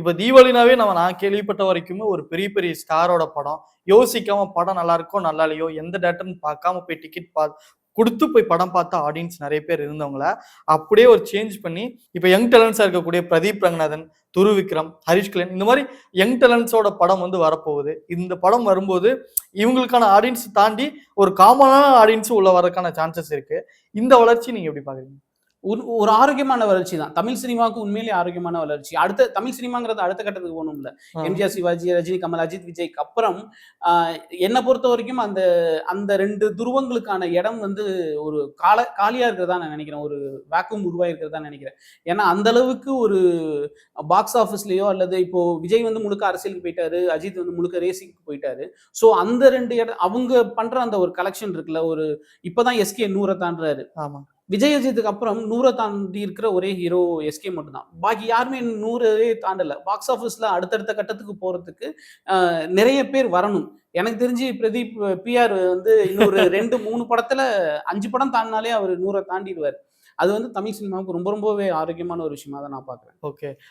இப்போ தீபாவளினாவே நம்ம நான் கேள்விப்பட்ட வரைக்குமே ஒரு பெரிய பெரிய ஸ்டாரோட படம். யோசிக்காம படம் நல்லா இருக்கோ நல்லா இல்லையோ எந்த டேட்டுன்னு பார்க்காம போய் டிக்கெட் பா கொடுத்து போய் படம் பார்த்த ஆடியன்ஸ் நிறைய பேர் இருந்தவங்கள அப்படியே ஒரு சேஞ்ச் பண்ணி இப்போ யங் டேலண்ட்ஸாக இருக்கக்கூடிய பிரதீப் ரங்கநாதன் துரு விக்ரம் ஹரிஷ் கல்யாண் இந்த மாதிரி யங் டேலண்ட்ஸோட படம் வந்து வரப்போகுது. இந்த படம் வரும்போது இவங்களுக்கான ஆடியன்ஸ் தாண்டி ஒரு காமனான ஆடியன்ஸும் உள்ள வரதுக்கான சான்சஸ் இருக்கு. இந்த வளர்ச்சி நீங்க எப்படி பாக்குறீங்க ஒரு ஆரோக்கியமான வளர்ச்சி தான். தமிழ் சினிமாவுக்கு உண்மையிலேயே ஆரோக்கியமான வளர்ச்சி. அடுத்த தமிழ் சினிமாங்கிறது அடுத்த கட்டத்துக்கு போகணும் இல்ல ஆ. எம்ஜிஆர் சிவாஜி ரஜினி கமல் அஜித் விஜய்க்கு அப்புறம் என்னை பொறுத்த வரைக்கும் அந்த அந்த ரெண்டு துருவங்களுக்கான இடம் வந்து ஒரு கால காலியா இருக்கிறதா நான் நினைக்கிறேன். ஒரு வேக்கம் உருவாயிருக்கிறதா நினைக்கிறேன். ஏன்னா அந்த அளவுக்கு ஒரு பாக்ஸ் ஆஃபீஸ்லயோ அல்லது இப்போ விஜய் வந்து முழுக்க அரசியலுக்கு போயிட்டாரு அஜித் வந்து முழுக்க ரேசிங்க்கு போயிட்டாரு. ஸோ அந்த ரெண்டு இடம் அவங்க பண்ற அந்த ஒரு கலெக்ஷன் இருக்குல்ல ஒரு இப்பதான் எஸ்கே நூறை தாண்டுறாரு ஆமா. விஜயஜித்துக்கு அப்புறம் நூறை தாண்டி இருக்கிற ஒரே ஹீரோ எஸ்கே மட்டும்தான். பாக்கி யாருமே நூறே தாண்டலை. பாக்ஸ் ஆஃபீஸில் அடுத்தடுத்த கட்டத்துக்கு போகிறதுக்கு நிறைய பேர் வரணும். எனக்கு தெரிஞ்சு பிரதீப் பிஆர் வந்து இன்னொரு ரெண்டு மூணு படத்தில் அஞ்சு படம் தாண்டினாலே அவர் நூறை தாண்டிடுவார். அது வந்து தமிழ் சினிமாவுக்கு ரொம்ப ரொம்பவே ஆரோக்கியமான ஒரு விஷயமா தான் நான் பார்க்குறேன் ஓகே